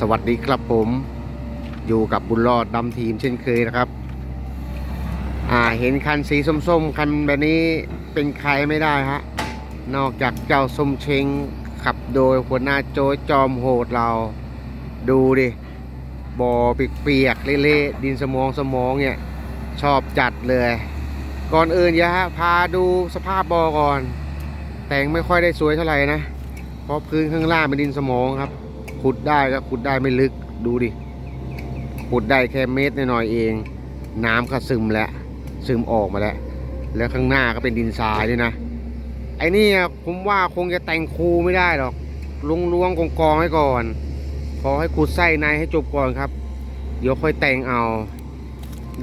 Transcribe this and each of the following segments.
สวัสดีครับผมอยู่กับบุญรอดดำทีมเช่นเคยนะครับ อ่าเห็นคันสีส้มๆ คันแบบนี้เป็นใครไม่ได้ฮะ นอกจากเจ้าสมเชงขับโดยหัวหน้าโจจอมโหดเรา ดูดิบอเปียกๆเละๆดินสมองสมองเนี่ย ชอบจัดเลย ก่อนอื่นอย่าฮะพาดูสภาพบอก่อน แต่งไม่ค่อยได้สวยเท่าไหร่นะ เพราะพื้นข้างล่างเป็นดินสมองครับ ขุดได้ก็ขุดได้ไม่ลึกดูดิขุดได้แค่เมตรหน่อยเอง น้ำก็ซึมแล้วซึมออกมาแล้ว แล้วข้างหน้าก็เป็นดินทรายด้วยนะไอ้นี่ผมว่าคงจะแต่งคูไม่ได้หรอกลุงล้วงกองกองๆไว้ก่อนขอให้ขุดไส้ในให้จบก่อนครับ เดี๋ยวค่อยแต่งเอา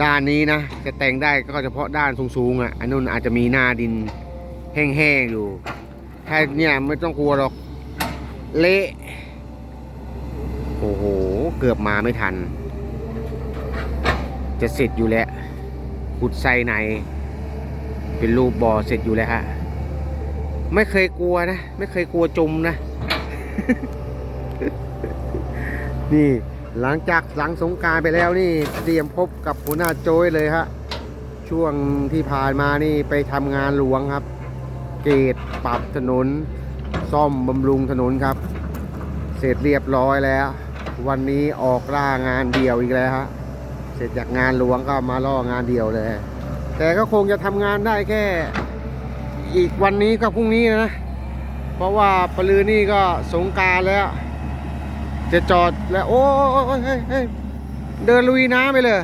ด้านนี้นะ จะแต่งได้ก็เฉพาะด้านสูงๆอะอันนู้นอาจจะมีหน้าดินแห้งๆอยู่แค่เนี่ยไม่ต้องกลัวหรอกเละ โอ้โห เกือบมาไม่ทัน จะเสร็จอยู่แล้วขุดไส้ใน เป็นรูปบ่อเสร็จอยู่แล้วฮะ ไม่เคยกลัวนะ ไม่เคยกลัวจมนะ นี่หลังจากหลังสงการไปแล้วนี่เตรียมพบกับหัวหน้าโจ้ยเลยฮะ ช่วงที่ผ่านมานี่ไปทำงานหลวงครับ เกตปรับถนน ซ่อมบำรุงถนนครับ เสร็จเรียบร้อยแล้ว วันนี้ออกล่างานเดี่ยวอีกแล้วฮะเสร็จจากงานหลวงก็มาล่องานเดี่ยวเลย แต่ก็คงจะทำงานได้แค่ อีกวันนี้กับพรุ่งนี้นะ เพราะว่าปลือนี่ก็สงการแล้ว จะจอดแล้ว โอ้ยเฮ้ยเเดินลุยน้ำไปเลย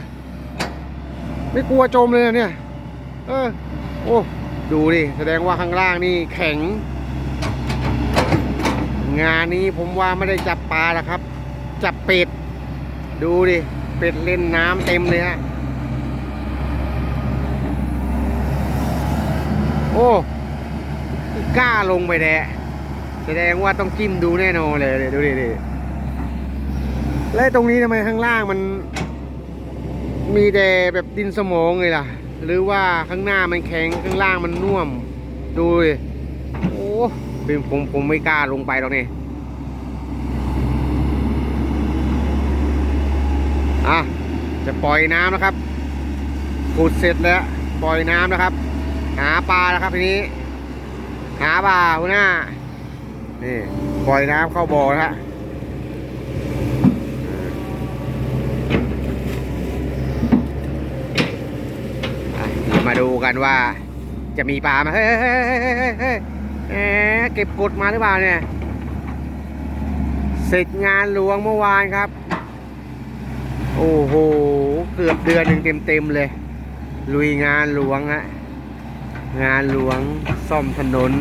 ไม่กลัวจมเลยเนี่ย เออโอ้ดูดิ แสดงว่าข้างล่างนี่แข็ง งานนี้ผมว่าไม่ได้จับปลาแล้วครับ จับเป็ด ดูดิ เป็ดเล่นน้ำเต็มเลยฮะ โอ้กล้าลงไปแดะแสดงว่าต้องจิ้มดูแน่นอนเลยดูดิดิแล้วตรงนี้ทำไมข้างล่างมัน มีแต่แบบดินสมองเลยล่ะ หรือว่าข้างหน้ามันแข็งข้างล่างมันน่วม ดูดิโอ้ผมผมไม่กล้าลงไปหรอกเนี่ย อะจะปล่อยน้ำนะครับขุดเสร็จแล้วปล่อยน้ำนะครับ หาปลาแล้วครับทีนี้ หาปลาหัวหน้านี่ปล่อยน้ำเข้าบ่อนะฮะเดี๋ยวมาดูกันว่าจะมีปลาไหมเฮ้ยเฮ้ยเก็บกดมาหรือเปล่าเนี่ยเสร็จงานหลวงเมื่อวานครับ โอ้โห เกือบเดือนหนึ่งเต็มๆเลย ลุยงานหลวงฮะ งานหลวงซ่อมถนน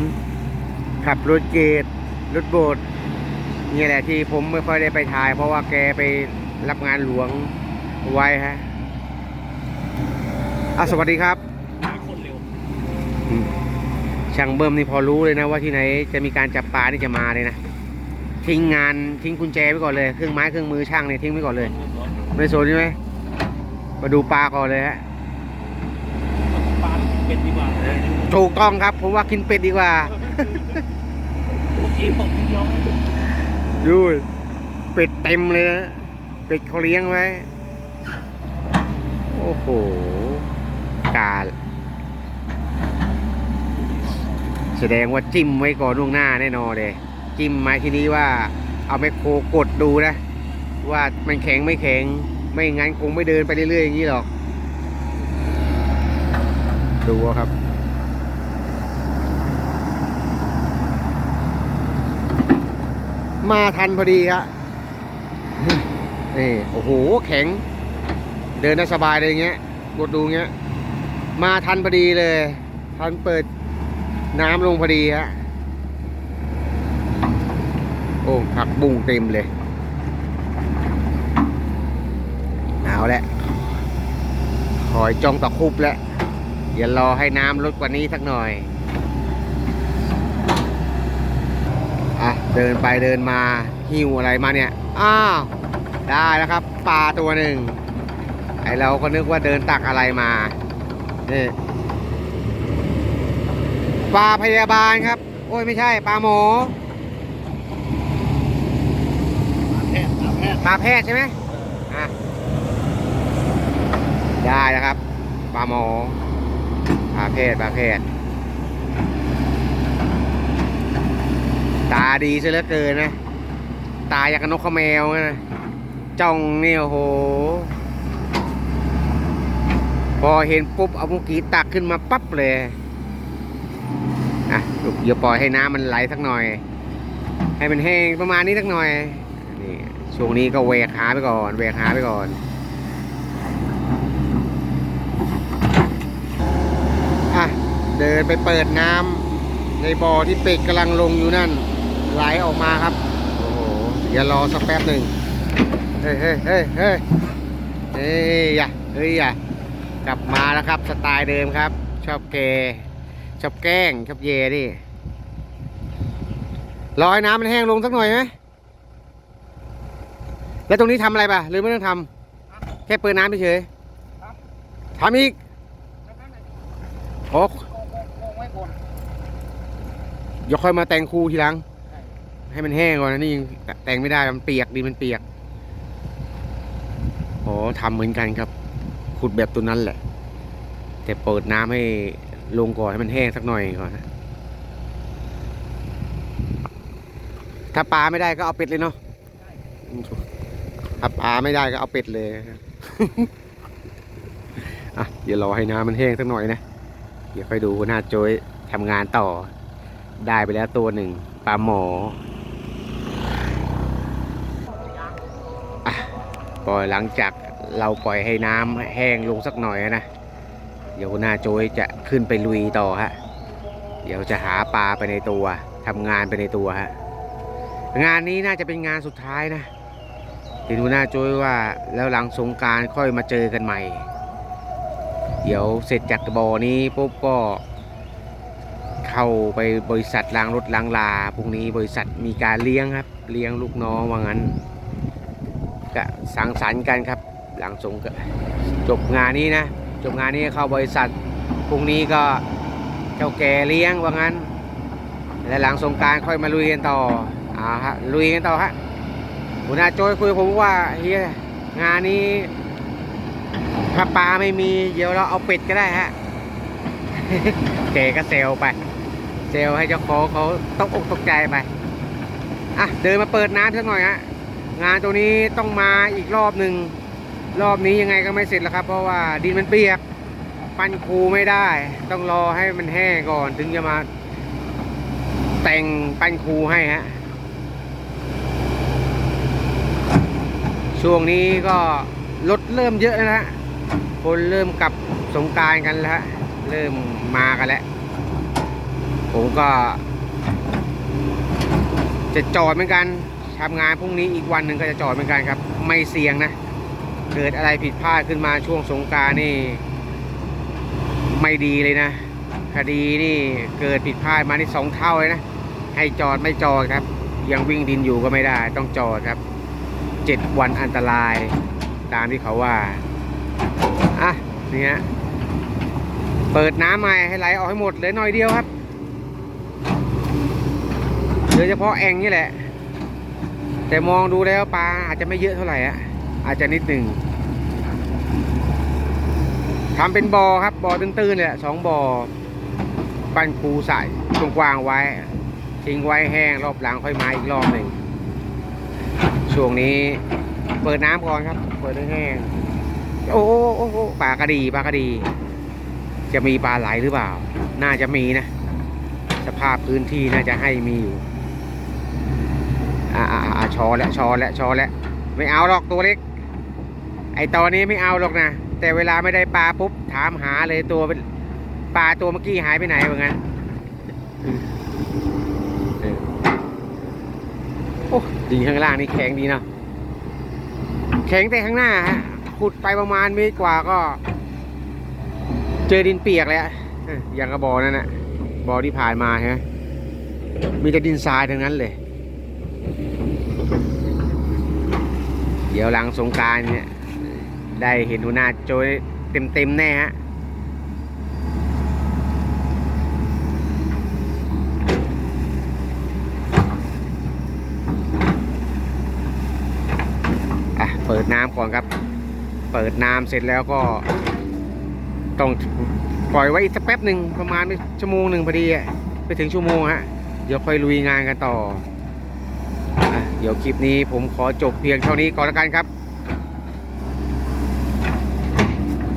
ขับรถเกตรถโบสถ์นี่แหละที่ผมไม่ค่อยได้ไปถ่าย เพราะว่าแกไปรับงานหลวงไว้ฮะอะสวัสดีครับคนเร็วอืมช่างเบิ้มนี่พอรู้เลยนะว่าที่ไหนจะมีการจับปลานี่จะมาเลยนะ ทิ้งงานทิ้งกุญแจไว้ก่อนเลย เครื่องไม้เครื่องมือช่างเนี่ยทิ้งไว้ก่อนเลย ไม่สนใช่ไหมมาดูปลาก่อนเลยฮะปลาเป็นดีกว่าถูกต้องครับ ผมว่ากินเป็ดดีกว่าเมื่อกี้ผมยอมดูเป็ดเต็มเลยนะเป็ดเขาเลี้ยงไว้โอ้โหกาลแสดงว่าจิ้มไว้ก่อนล่วงหน้าแน่นอนเลย จิ้มมาทีนี้ว่าเอาไมโครกดดูนะ ว่ามันแข็งไม่แข็ง ไม่งั้นคงไม่เดินไปเรื่อยๆอย่างนี้หรอก ดูครับมาทันพอดีครับนี่โอ้โห แข็ง เดินได้สบายเลยเงี้ยกดดูเงี้ย มาทันพอดีเลย ทันเปิดน้ำลงพอดีฮะ โอ้ผักบุ้งเต็มเลย เอาละคอยจ้องตะคุบแล้วอย่ารอให้น้ำลดกว่านี้สักหน่อยอะเดินไปเดินมาหิวอะไรมาเนี่ยอ้าวได้แล้วครับปลาตัวหนึ่งไอเราก็นึกว่าเดินตักอะไรมานี่ปลาพยาบาลครับ โอ้ยไม่ใช่ปลาหมอแค่ครับแพทย์ปลาแพทย์ใช่ไหมอะ ได้แล้วครับปลาหมอปลาแพทย์ปลาแพทย์ตาดีซะเหลือเกินนะ ตาอยากกับนกขแมวนะจ้องเนี่ยโอ้โห พอเห็นปุ๊บเอามุกีตักขึ้นมาปั๊บเลยอะลูกเดี๋ยวปล่อยให้น้ำมันไหลสักหน่อย ให้มันแห้งประมาณนี้สักหน่อยนี่ช่วงนี้ก็แหวกหาไปก่อนแหวกหาไปก่อน อะ เดิ นไปเปิดน้ำในบ่อที่เป็ดกำลังลงอยู่นั่น ไหลออกมาครับ โอ้โหอย่ารอสักแป๊บหนึ่งเฮ้ยเฮ้ยเฮ้ยเฮ้ยเฮ้ยอย่าเฮ้ยอย่ากลับมาแล้วครับสไตล์เดิมครับ ชอบเกชอบแกล้งชอบเยดิรอให้น้ำมันแห้งลงสักหน่อยไหมแล้วตรงนี้ทำอะไรป่ะหรือไม่ต้องทำแค่เปิดน้ำเฉยๆทำอีกโอ้ลงไว้ก่อน เดี๋ยวค่อยมาแต่งคูทีหลัง ให้มันแห้งก่อนนะนี่ยังแต่งไม่ได้มันเปียกดินมันเปียกโอ้ทำเหมือนกันครับ ขุดแบบตัวนั้นแหละ แต่เปิดน้ำให้ลงก่อนให้มันแห้งสักหน่อยก่อนนะถ้าปลาไม่ได้ก็เอาเป็ดเลยเนาะถ้าปลาไม่ได้ก็เอาเป็ดเลยอะเดี๋ยวรอให้น้ำมันแห้งสักหน่อยนะ เดี๋ยวค่อยดูหน้าโจยทำงานต่อ ได้ไปแล้วตัวหนึ่งปลาหมอปล่อยหลังจากเราปล่อยให้น้ำแห้งลงสักหน่อยนะ เดี๋ยวหน้าโจยจะขึ้นไปลุยต่อฮะ เดี๋ยวจะหาปลาไปในตัวทำงานไปในตัวฮะ งานนี้น่าจะเป็นงานสุดท้ายนะเห็นหัวหน้าโจยว่าแล้วหลังสงการค่อยมาเจอกันใหม่ เดี๋ยวเสร็จจากบ่อนี้ปุ๊บก็ เข้าไปบริษัทล้างรถล้างลาพรุ่งนี้บริษัทมีการเลี้ยงครับ เลี้ยงลูกน้องว่างั้นก็สังสรรค์กันครับ หลังสงกจบงานนี้นะ จบงานนี้เข้าบริษัทพรุ่งนี้ก็เจ้าแก่เลี้ยงว่างั้น และหลังสงการค่อยมาลุยกันต่ออ่าฮะลุยกันต่อฮะหัวหน้าโจ้ยคุยผมว่าเฮียงานนี้ถ้าปลาไม่มี เดี๋ยวเราเอาเป็ดก็ได้ฮะแกก็เซลไป เซลให้เจ้าของเขาตกอกตกใจไปอะเดินมาเปิดน้ำสักหน่อยฮะงานตัวนี้ต้องมาอีกรอบหนึ่งรอบนี้ยังไงก็ไม่เสร็จแล้วครับ เพราะว่าดินมันเปียก ปั้นคูไม่ได้ ต้องรอให้มันแห้งก่อนถึงจะมา แต่งปั้นคูให้ฮะช่วงนี้ก็รถเริ่มเยอะแล้วนะฮะคนเริ่มกลับสงกรารกันแล้วฮะเริ่มมากันแล้ว ผมก็ จะจอดเหมือนกันทำงานพรุ่งนี้อีกวันหนึ่งก็จะจอดเหมือนกันครับ ไม่เสี่ยงนะ เกิดอะไรผิดพลาดขึ้นมาช่วงสงการนี่ ไม่ดีเลยนะ คดีนี่เกิดผิดพลาดมานี่สองเท่าเลยนะ ให้จอดไม่จอดครับ ยังวิ่งดินอยู่ก็ไม่ได้ ต้องจอดครับเจ็ดวันอันตรายตามที่เขาว่าอะนี่ฮะเปิดน้ำใหม่ให้ไหลออกให้หมดเหลือหน่อยเดียวครับ ลือเฉพาะแอ่งนี่แหละ แต่มองดูแล้วปลาอาจจะไม่เยอะเท่าไหร่อะอาจจะนิดหนึ่งทำเป็นบ่อครับบ่อตื้นๆเลยอะสองบ่อปั้นปูใส่ตรงกวางไว้ ทิ้งไว้แห้งรอบหลังค่อยมาอีกรอบหนึ่งช่วงนี้เปิดน้ำก่อนครับ เปิดให้แห้งโอ้โหโอ้โหปลากระดีปลากระดี จะมีปลาไหลหรือเปล่า น่าจะมีนะ สภาพพื้นที่น่าจะให้มีอยู่ ชอแล้วชอแล้วชอแล้วไม่เอาหรอกตัวเล็ก ไอตอนนี้ไม่เอาหรอกนะ แต่เวลาไม่ได้ปลาปุ๊บถามหาเลยตัวเป็นปลาตัวเมื่อกี้หายไปไหนเหมือนกันโอ้ดินข้างล่างนี่แข็งดีเนาะแข็งแต่ข้างหน้าฮะขุดไปประมาณเมตรกว่าก็ เจอดินเปียกแล้วอย่างกระบอกนั่นนะบอที่ผ่านมาใช่ไหมมีแต่ดินทรายทั้งนั้นเลย ดี๋ยวหลังสงการเนี่ยได้เห็นหัวหน้าโจยเต็มๆแน่ฮะเปิดน้ำก่อนครับ เปิดน้ำเสร็จแล้วก็ ต้องปล่อยไว้อีกสักแป๊บหนึ่งประมาณชั่วโมงหนึ่งพอดีไปถึงชั่วโมงฮะ เดี๋ยวค่อยลุยงานกันต่อ เดี๋ยวคลิปนี้ผมขอจบเพียงเท่านี้ก่อนละกันครับ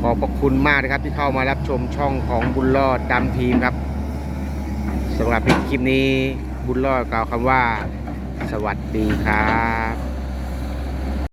ขอบพระคุณมากนะครับที่เข้ามารับชมช่องของบุญรอดดำทีมครับสำหรับคลิปนี้บุญรอดกล่าวคำว่า สวัสดีครับ